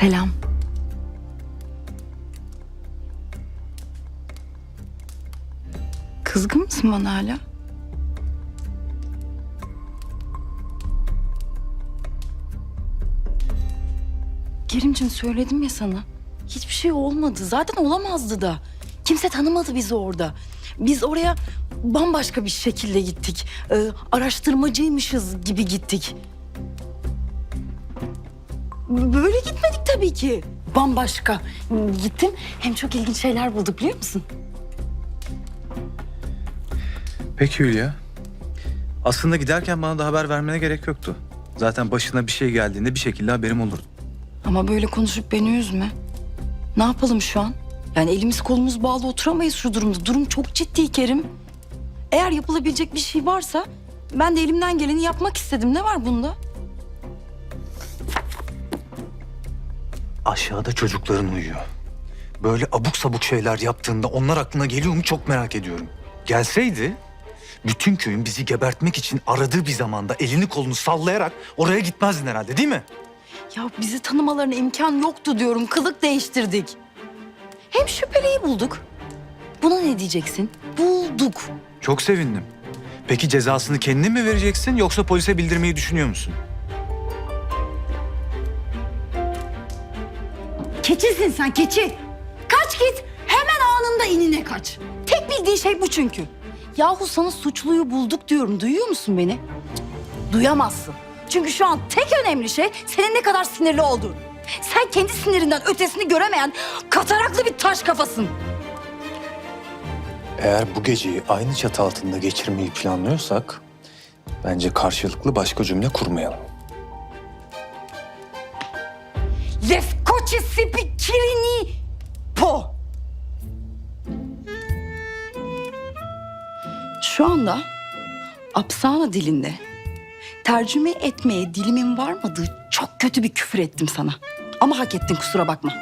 Selam. Kızgın mısın bana hala? Kerimcim söyledim ya sana. Hiçbir şey olmadı. Zaten olamazdı da. Kimse tanımadı bizi orada. Biz oraya bambaşka bir şekilde gittik. Ee, araştırmacıymışız gibi gittik. Böyle gitmedik tabii ki. Bambaşka. Gittim hem çok ilginç şeyler bulduk biliyor musun? Peki Hülya. Aslında giderken bana da haber vermene gerek yoktu. Zaten başına bir şey geldiğinde bir şekilde haberim olurdu. Ama böyle konuşup beni üzme. Ne yapalım şu an? Yani elimiz kolumuz bağlı oturamayız şu durumda. Durum çok ciddi Kerim. Eğer yapılabilecek bir şey varsa ben de elimden geleni yapmak istedim. Ne var bunda? Aşağıda çocukların uyuyor. Böyle abuk sabuk şeyler yaptığında onlar aklına geliyor mu çok merak ediyorum. Gelseydi bütün köyün bizi gebertmek için aradığı bir zamanda elini kolunu sallayarak oraya gitmezdin herhalde değil mi? Ya bizi tanımalarına imkan yoktu diyorum. Kılık değiştirdik. Hem şüpheliyi bulduk. Buna ne diyeceksin? Bulduk. Çok sevindim. Peki cezasını kendin mi vereceksin yoksa polise bildirmeyi düşünüyor musun? Keçisin sen keçi. Kaç git hemen anında inine kaç. Tek bildiği şey bu çünkü. Yahu sana suçluyu bulduk diyorum duyuyor musun beni? Duyamazsın. Çünkü şu an tek önemli şey senin ne kadar sinirli olduğun. Sen kendi sinirinden ötesini göremeyen kataraklı bir taş kafasın. Eğer bu geceyi aynı çatı altında geçirmeyi planlıyorsak... ...bence karşılıklı başka cümle kurmayalım. Lefkoçi spikirini po. Şu anda Apsana dilinde tercüme etmeye dilimin varmadığı çok kötü bir küfür ettim sana. Ama hak ettin kusura bakma.